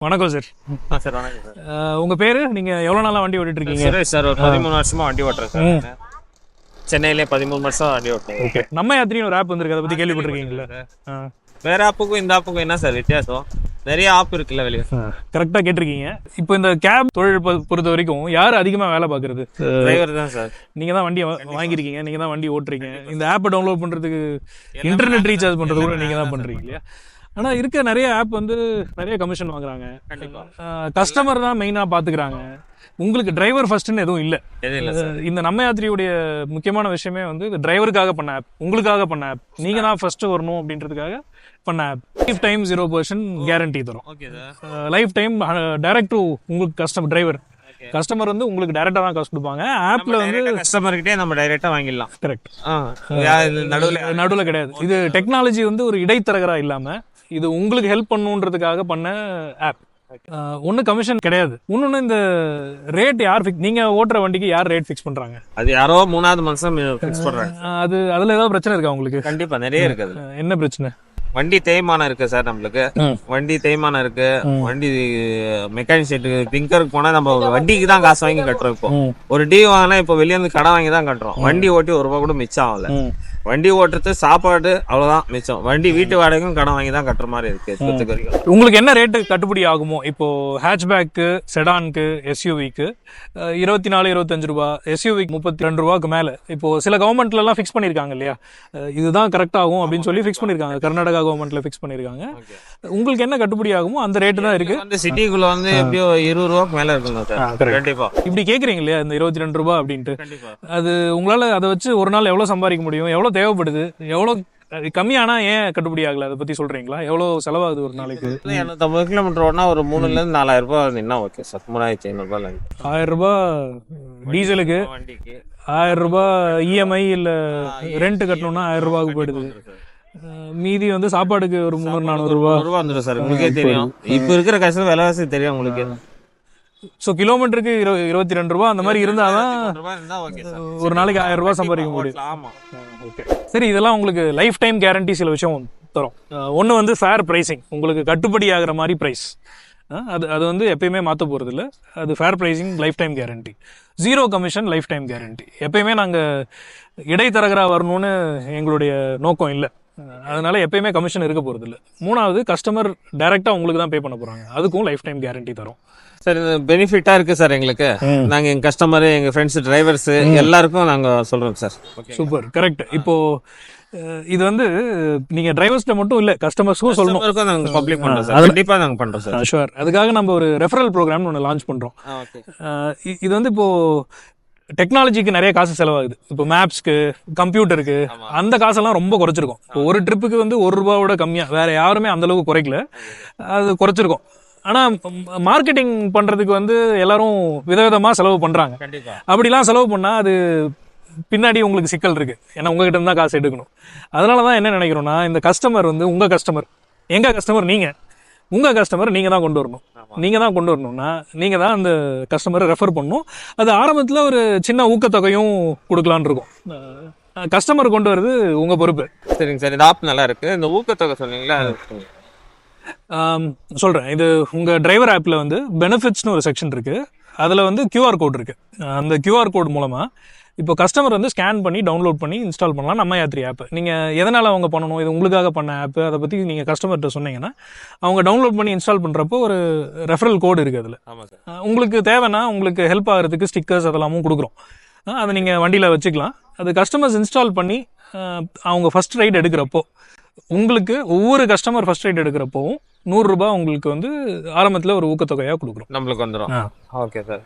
வணக்கம் சார். ஆ சார் வணக்கம் சார். உங்க பேரு? நீங்க எவ்வளவு நாளா வண்டி ஓட்டிட்டு இருக்கீங்க? சுரேஷ் சார் ஒரு பதிமூணு வருஷமா வண்டி ஓட்டுறேன் சார். சென்னையிலே பதிமூணு வருஷம் வண்டி ஓட்டுறேன். ஓகே. நம்ம யாத்திரின்னு ஒரு ஆப் வந்திருக்கு அதை பத்தி கேள்விப்பட்டிருக்கீங்களா வேற ஆப்புக்கும் இந்த ஆப்புக்கும் என்ன சார் வித்தியாசம்? நிறைய ஆப் இருக்குல்ல வெளியே. கரெக்டா கேட்டிருக்கீங்க. இப்போ இந்த கேப் தொழில் பொறுத்த வரைக்கும் யார் அதிகமா வேலை பார்க்கறது? டிரைவர் தான் சார். நீங்க தான் வண்டி வாங்கியிருக்கீங்க நீங்க தான் வண்டி ஓட்டுறீங்க. இந்த ஆப்பை டவுன்லோட் பண்றதுக்கு இன்டர்நெட் ரீசார்ஜ் பண்றது கூட நீங்க தான் பண்றீங்க இல்லையா? ஆனா இருக்க நிறைய ஆப் வந்து நிறைய கமிஷன் வாங்குறாங்க. கஸ்டமர் தான் மெயினா பாத்துக்கிறாங்க. உங்களுக்கு டிரைவர் ஃபர்ஸ்ட்னு எதுவும் இல்லை. இந்த நம்ம யாத்திரையுடைய முக்கியமான விஷயமே வந்து இது டிரைவருக்காக பண்ண ஆப் உங்களுக்காக பண்ண ஆப் நீங்க தான் ஃபர்ஸ்ட் வரணும் அப்படின்றதுக்காக பண்ண app lifetime zero percent guarantee தரும். Okay sir lifetime direct to உங்களுக்கு கஸ்டமர் டிரைவர் கஸ்டமர் வந்து உங்களுக்கு டைரக்டா தான் காசு கொடுப்பாங்க. ஆப்ல வந்து கஸ்டமர் கிட்டே நம்ம டைரக்டா வாங்கிடலாம். கரெக்ட் நடுவுல நடுவில் கிடையாது. இது டெக்னாலஜி வந்து ஒரு இடைத்தரகரா இல்லாம இது உங்களுக்கு ஹெல்ப் பண்ணுன்றதுக்காக பண்ண ஆப் ஒன்றும் கமிஷன் கிடையாது. இன்னொன்று இந்த ரேட் யார் ஃபிக்ஸ் நீங்கள் ஓட்டுற வண்டிக்கு யார் ரேட் ஃபிக்ஸ் பண்ணுறாங்க அது யாரோ மூணாவது மனுஷன் ஃபிக்ஸ் பண்றாங்க. அது அதில் ஏதாவது பிரச்சனை இருக்கா உங்களுக்கு? கண்டிப்பா நிறைய இருக்குது என்ன பிரச்சனை? வண்டி தேய்மானம் இருக்கு சார் நம்மளுக்கு. வண்டி தேய்மானம் இருக்கு. வண்டி மெக்கானிக் செட்டு திங்கருக்கு போனா நம்ம வண்டிக்கு தான் காசு வாங்கி கட்டுறோம் இப்போ. ஒரு டீ வாங்கினா இப்போ வெளியே இருந்து கடை வாங்கி தான் கட்டுறோம். வண்டி ஓட்டி ஒரு ரூபா கூட மிச்சம் ஆகல. வண்டி ஓட்டுறது சாப்பாடு அவ்வளவுதான் மிச்சம். வண்டி வீட்டு வாடகைக்கும் கடன் வாங்கி தான் கட்டுற மாதிரி இருக்கு உங்களுக்கு என்ன ரேட்டு கட்டுப்படி ஆகுமோ? இப்போ ஹேட்ச்பேக்கு செடானுக்கு எஸ்யூவிக்கு இருபத்தி நாலு இருபத்தஞ்சு ரூபா எஸ்யூவிக்கு முப்பத்தி ரெண்டு ரூபாய்க்கு மேலே. இப்போ சில கவர்மெண்ட்ல எல்லாம் ஃபிக்ஸ் பண்ணியிருக்காங்க இல்லையா? இதுதான் கரெக்ட் ஆகும் அப்படின்னு சொல்லி ஃபிக்ஸ் பண்ணியிருக்காங்க கர்நாடகா கவர்மெண்ட்ல ஃபிக்ஸ் பண்ணியிருக்காங்க உங்களுக்கு என்ன கட்டுப்படி ஆகுமோ அந்த ரேட்டு தான் இருக்கு. வந்து சிட்டிக்குள்ள வந்து எப்படியோ இருபது ரூபாய்க்கு மேல correct. கண்டிப்பா. இப்படி கேட்குறீங்க இல்லையா இந்த இருபத்தி ரெண்டு ரூபா அப்படின்ட்டு? அது உங்களால் அதை வச்சு ஒரு நாள் எவ்வளோ சம்பாதிக்க முடியும்? எவ்வளோ தேவைப்படுது. எவ்வளோ கம்மியானா ஏன் கட்டுப்படி ஆகல? அதை பத்தி சொல்றீங்களா? எவ்வளோ செலவாகுது ஒரு நாளைக்கு? இரநூத்தம்பது கிலோமீட்டர் ஓடினா ஒரு மூணுல இருந்து நாலாயிரம் ரூபாய் இருந்தீங்கன்னா ஓகே சார். மூணாயிரத்தி ஐநூறு ரூபாய் ஆயிரம் ரூபாய் டீசலுக்கு? வண்டிக்கு. ஆயிரம் ரூபாய் இஎம்ஐ இல்லை ரெண்ட் கட்டணும்னா ஆயிரம் ரூபாய்க்கு போயிடுது. மீதி வந்து சாப்பாடுக்கு ஒரு முந்நூறு நானூறு ரூபா ரூபா வந்துடும் சார். உங்களுக்கே தெரியும். இப்ப இருக்கிற கஷ்டம் விலைவாசி தெரியும் உங்களுக்கு. ஸோ கிலோமீட்டருக்கு இரு இருபத்தி ரெண்டு ரூபா அந்த மாதிரி இருந்தாதான் ரூபாய் இருந்தா ஓகே சார் ஒரு நாளைக்கு ஆயிரம் ரூபாய் சம்பாதிக்க முடியும். ஆமா. ஓகே சரி இதெல்லாம் உங்களுக்கு லைஃப் டைம் கேரண்டி சில விஷயம் தரும். ஒன்று வந்து ஃபேர் ப்ரைசிங் உங்களுக்கு கட்டுப்படி ஆகிற மாதிரி ப்ரைஸ் அது அது வந்து எப்பயுமே மாற்ற போகிறது இல்லை அது fair pricing lifetime guarantee zero commission lifetime guarantee எப்பயுமே நாங்கள் இடைத்தரகரா வரணும்னு எங்களுடைய நோக்கம் இல்லை. அதனால எப்பயுமே கமிஷன் இருக்க போகிறது இல்லை மூணாவது கஸ்டமர் டைரெக்டாக உங்களுக்கு தான் பே பண்ண போகிறாங்க அதுக்கும் லைஃப் டைம் கேரண்டி தரும். சார் இது பெனிஃபிட்டா இருக்கு சார் எங்களுக்கு. நாங்க எங்க கஸ்டமர் எங்க ஃப்ரெண்ட்ஸ் டிரைவர்ஸ் எல்லாருக்கும் நாங்க சொல்றோம் சார். சூப்பர் கரெக்ட் இப்போ அஹ், இது வந்து நீங்கள் டிரைவர்ஸ்கிட்ட மட்டும் இல்லை கஸ்டமர்ஸ்க்கும் சொல்லணும். கஸ்டமருக்கும் நாங்க பப்ளிக் பண்றோம் சார். கண்டிப்பா நாங்க பண்றோம் சார். ஷுவர் அதுக்காக நம்ம ஒரு ரெஃபரல் ப்ரோக்ராம்னு ஒன்று லான்ச் பண்ணுறோம் இது வந்து இப்போ டெக்னாலஜிக்கு நிறைய காசு செலவாகுது. இப்போ மேப்ஸ்க்கு கம்ப்யூட்டருக்கு அந்த காசெல்லாம் ரொம்ப குறைச்சிருக்கும். இப்போ ஒரு ட்ரிப்புக்கு வந்து ஒரு ரூபாவோட கம்மியாக வேற யாருமே அந்த அளவுக்கு குறைக்கல. அது குறைச்சிருக்கும். ஆனால் மார்க்கெட்டிங் பண்ணுறதுக்கு வந்து எல்லாரும் விதவிதமாக செலவு பண்ணுறாங்க அப்படிலாம் செலவு பண்ணால் அது பின்னாடி உங்களுக்கு சிக்கல் இருக்கு. ஏன்னா உங்ககிட்ட இருந்தால் காசு எடுக்கணும். அதனால தான் என்ன நினைக்கிறோம்னா இந்த கஸ்டமர் வந்து உங்கள் கஸ்டமர் எங்கள் கஸ்டமர் நீங்கள் உங்கள் கஸ்டமர் நீங்கள் தான் கொண்டு வரணும். நீங்கள் தான் கொண்டு வரணும்னா நீங்கள் தான் அந்த கஸ்டமரை ரெஃபர் பண்ணணும். அது ஆரம்பத்தில் ஒரு சின்ன ஊக்கத்தொகையும் கொடுக்கலான்னு இருக்கும். கஸ்டமர் கொண்டு வரது உங்கள் பொறுப்பு. சரிங்க சார் இந்த ஆப் நல்லா இருக்கு. இந்த ஊக்கத்தொகை சொன்னீங்களா. சொல்கிறேன் இது உங்கள் டிரைவர் ஆப்பில் வந்து பெனிஃபிட்ஸ்னு ஒரு செக்ஷன் இருக்குது அதில் வந்து QR கோட் இருக்குது அந்த QR கோட் மூலமாக இப்போ கஸ்டமர் வந்து ஸ்கேன் பண்ணி டவுன்லோட் பண்ணி இன்ஸ்டால் பண்ணலாம். நம்ம யாத்ரி ஆப் நீங்கள் எதனால் அவங்க பண்ணணும்? இது உங்களுக்காக பண்ண ஆப் அதை பற்றி நீங்கள் கஸ்டமர்கிட்ட சொன்னீங்கன்னா அவங்க டவுன்லோட் பண்ணி இன்ஸ்டால் பண்ணுறப்போ ஒரு ரெஃபரல் கோடு இருக்குது அதில். உங்களுக்கு தேவைன்னா உங்களுக்கு ஹெல்ப் ஆகிறதுக்கு ஸ்டிக்கர்ஸ் அதெல்லாமும் கொடுக்குறோம். அதை நீங்கள் வண்டியில் வச்சுக்கலாம். அது கஸ்டமர்ஸ் இன்ஸ்டால் பண்ணி அவங்க ஃபர்ஸ்ட் ரைடு எடுக்கிறப்போ உங்களுக்கு ஒவ்வொரு கஸ்டமர் ஃபர்ஸ்ட் ரைடு எடுக்கிறப்போவும் நூறுரூபா உங்களுக்கு வந்து ஆரம்பத்தில் ஒரு ஊக்கத்தொகையாக கொடுக்குறோம். நம்மளுக்கு வந்துடும். Okay sir.